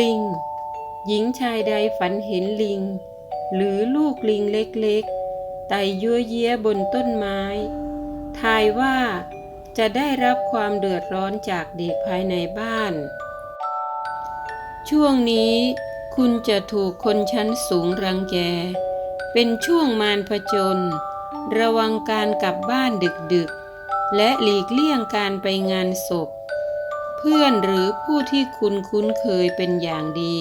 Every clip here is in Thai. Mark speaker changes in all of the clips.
Speaker 1: ลิง หญิงชายใดฝันเห็นลิง หรือลูกลิงเล็กๆ ไต่ยัวเยียบนต้นไม้ ทายว่าจะได้รับความเดือดร้อนจากเด็กภายในบ้าน ช่วงนี้คุณจะถูกคนชั้นสูงรังแก เป็นช่วงมารผจญระวังการกลับบ้านดึกๆ และหลีกเลี่ยงการไปงานศพ พื่อนหรือผู้ที่คุณคุ้นเคยเป็นอย่างดี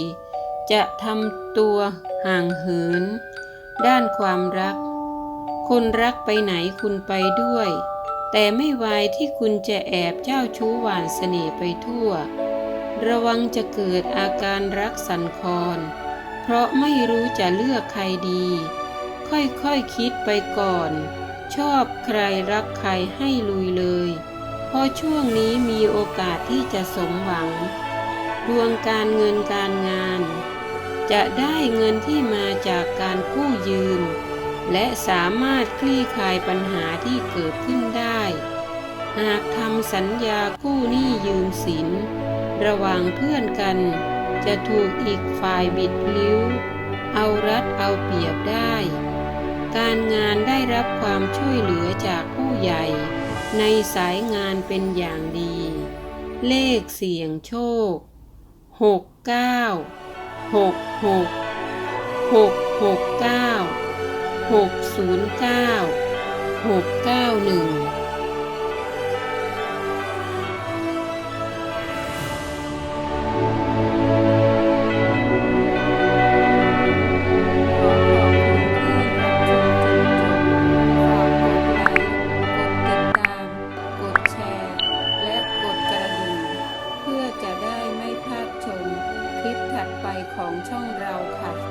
Speaker 1: จะทำตัวห่างเหิน ด้านความรัก คนรักไปไหนคุณไปด้วย แต่ไม่วายที่คุณจะแอบเจ้าชู้หวานเสน่ห์ไปทั่ว ระวังจะเกิดอาการรักสันคอนเพราะไม่รู้จะเลือกใครดี ค่อยๆคคิดไปก่อน ชอบใครรักใครให้ลุยเลย เพราะช่วงนี้มีโอกาสที่จะสมหวัง ดวงการเงินการงาน จะได้เงินที่มาจากการกู้ยืม และสามารถคลี่คลายปัญหาที่เกิดขึ้นได้ หากทำสัญญากู้หนี้ยืมสิน ระหว่างเพื่อนกัน จะถูกอีกฝ่ายบิดพลิ้ว เอารัดเอาเปรียบได้ การงานได้รับความช่วยเหลือจากผู้ใหญ่ ในสายงานเป็นอย่างดี เลขเสียงโชค
Speaker 2: 6 9 6 6 6 6 9 6 0 9 6 9 1 ของช่องเราค่ะ